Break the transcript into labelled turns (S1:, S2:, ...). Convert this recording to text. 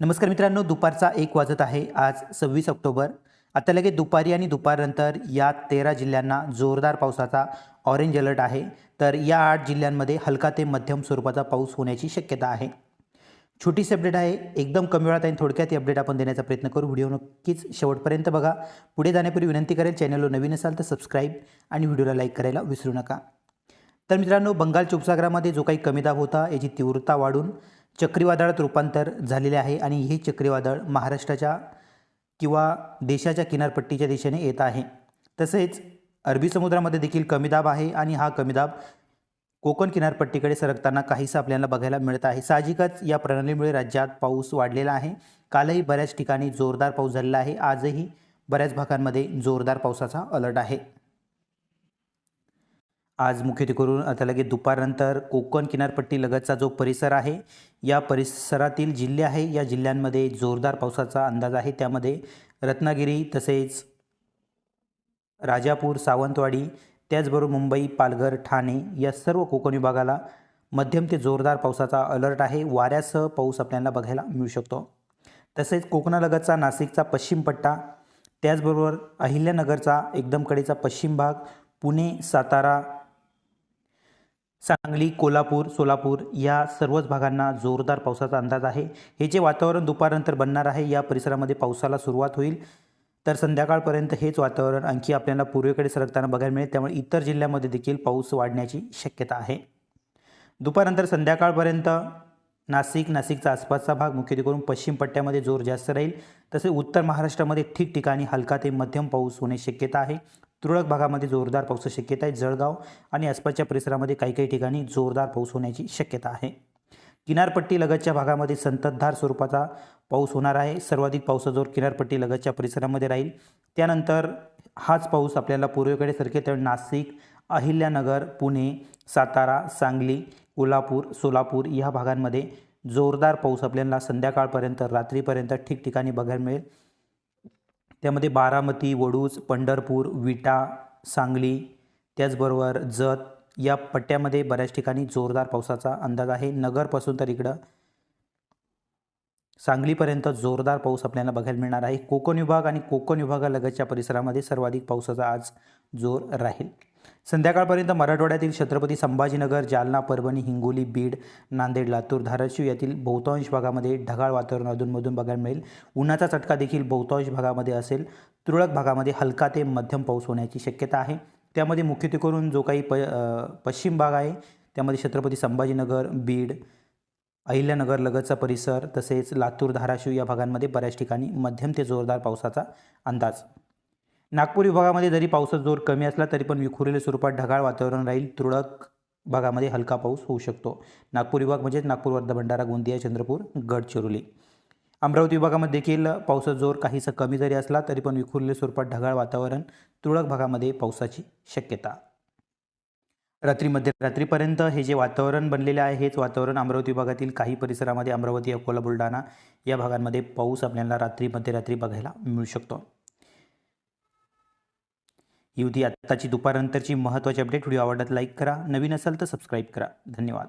S1: नमस्कार मित्रांनो दुपारचा एक वाजत आहे. आज सव्वीस ऑक्टोबर. आता लगेच दुपारी आणि दुपारनंतर या तेरा जिल्ह्यांना जोरदार पावसाचा ऑरेंज अलर्ट आहे. तर या आठ जिल्ह्यांमध्ये हलका ते मध्यम स्वरूपाचा पाऊस होण्याची शक्यता आहे. छोटीशी अपडेट आहे. एकदम कमी वेळात आणि थोडक्यात ही अपडेट आपण देण्याचा प्रयत्न करू. व्हिडिओ नक्कीच शेवटपर्यंत बघा. पुढे जाण्यापूर्वी विनंती करेल चॅनलवर नवीन असाल तर सबस्क्राईब आणि व्हिडिओला लाईक करायला विसरू नका. तर मित्रांनो बंगालच्या उपसागरामध्ये जो काही कमी दाब होता याची तीव्रता वाढून चक्रीवादळात रूपांतर झालेले आहे आणि हे चक्रीवादळ महाराष्ट्राच्या किंवा देशाच्या किनारपट्टीच्या दिशेने येत आहे. तसेच अरबी समुद्रामध्ये देखील कमी दाब आहे आणि हा कमी दाब कोकण किनारपट्टीकडे सरकताना काहीसं आपल्याला बघायला मिळत आहे. साहजिकच या प्रणालीमुळे राज्यात पाऊस वाढलेला आहे. कालही बऱ्याच ठिकाणी जोरदार पाऊस झालेला आहे. आजही बऱ्याच भागांमध्ये जोरदार पावसाचा अलर्ट आहे. आज मुख्यत्वे करून आता लगेच दुपारनंतर कोकण किनारपट्टी लगतचा जो परिसर आहे या परिसरातील जिल्हे आहे या जिल्ह्यांमध्ये जोरदार पावसाचा अंदाज आहे. त्यामध्ये रत्नागिरी तसेच राजापूर सावंतवाडी त्याचबरोबर मुंबई पालघर ठाणे या सर्व कोकण विभागाला मध्यम ते जोरदार पावसाचा अलर्ट आहे. वाऱ्यासह पाऊस आपल्याला बघायला मिळू शकतो. तसेच कोकणालगतचा नाशिकचा पश्चिम पट्टा त्याचबरोबर अहिल्यानगरचा एकदम कडेचा पश्चिम भाग पुणे सातारा सांगली कोल्हापूर सोलापूर या सर्वच भागांना जोरदार पावसाचा अंदाज आहे. हे जे वातावरण दुपारनंतर बनणार आहे या परिसरामध्ये पावसाला सुरुवात होईल. तर संध्याकाळपर्यंत हेच वातावरण आणखी आपल्याला पूर्वेकडे सरकताना बघायला मिळेल. त्यामुळे इतर जिल्ह्यामध्ये देखील पाऊस वाढण्याची शक्यता आहे. दुपारनंतर संध्याकाळपर्यंत नाशिक नाशिकचा आसपासचा भाग मुख्यत्वे करून पश्चिम पट्ट्यामध्ये जोर जास्त राहील. तसेच उत्तर महाराष्ट्रामध्ये ठिकठिकाणी हलका ते मध्यम पाऊस होण्याची शक्यता आहे. तुरळक भागामध्ये जोरदार पावसाची शक्यता आहे. जळगाव आणि आसपासच्या परिसरामध्ये काही काही ठिकाणी जोरदार पाऊस होण्याची शक्यता आहे. किनारपट्टी लगतच्या भागामध्ये संततधार स्वरूपाचा पाऊस होणार आहे. सर्वाधिक पावसाचा जोर किनारपट्टी लगतच्या परिसरामध्ये राहील. त्यानंतर हाच पाऊस आपल्याला पूर्वेकडे सरकेल तर नाशिक अहिल्यानगर पुणे सातारा सांगली कोल्हापूर सोलापूर या भागांमध्ये जोरदार पाऊस आपल्याला संध्याकाळपर्यंत रात्रीपर्यंत ठिकठिकाणी बघायला मिळेल. त्यामध्ये बारामती वडूज पंढरपूर विटा सांगली त्याचबरोबर जत या पट्ट्यामध्ये बऱ्याच ठिकाणी जोरदार पावसाचा अंदाज आहे. नगरपासून तर इकडं सांगलीपर्यंत जोरदार पाऊस आपल्याला बघायला मिळणार आहे. कोकण विभाग आणि कोकण विभागालगतच्या परिसरामध्ये सर्वाधिक पावसाचा आज जोर राहील. संध्याकाळपर्यंत मराठवाड्यातील छत्रपती संभाजीनगर जालना परभणी हिंगोली बीड नांदेड लातूर धाराशिव यातील बहुतांश भागामध्ये ढगाळ वातावरण अधूनमधून बघायला मिळेल. उन्हाचा चटका देखील बहुतांश भागामध्ये असेल. तुरळक भागामध्ये हलका ते मध्यम पाऊस होण्याची शक्यता आहे. त्यामध्ये मुख्यत्वे करून जो काही प पश्चिम भाग आहे त्यामध्ये छत्रपती संभाजीनगर बीड अहिल्यानगर लगतचा परिसर तसेच लातूर धाराशिव या भागांमध्ये बऱ्याच ठिकाणी मध्यम ते जोरदार पावसाचा अंदाज. नागपूर विभागामध्ये जरी पावसाचा जोर कमी असला तरी पण विखुरलेल्या स्वरूपात ढगाळ वातावरण राहील. तुरळक भागामध्ये हलका पाऊस होऊ शकतो. नागपूर विभाग म्हणजेच नागपूर वर्धा भंडारा गोंदिया चंद्रपूर गडचिरोली. अमरावती विभागामध्ये देखील पावसाचा जोर काहीसा कमी जरी असला तरी पण विखुरलेल्या स्वरूपात ढगाळ वातावरण तुरळक भागामध्ये पावसाची शक्यता. रात्री मध्यरात्रीपर्यंत हे जे वातावरण बनलेले आहे हेच वातावरण अमरावती विभागातील काही परिसरामध्ये अमरावती अकोला बुलढाणा या भागांमध्ये पाऊस आपल्याला रात्री मध्यरात्री बघायला मिळू शकतो. ही होती आत्ताची दुपारनंतरची महत्त्वाची अपडेट व्हिडिओ आवडत लाईक करा. नवीन असाल तर सबस्क्राईब करा. धन्यवाद.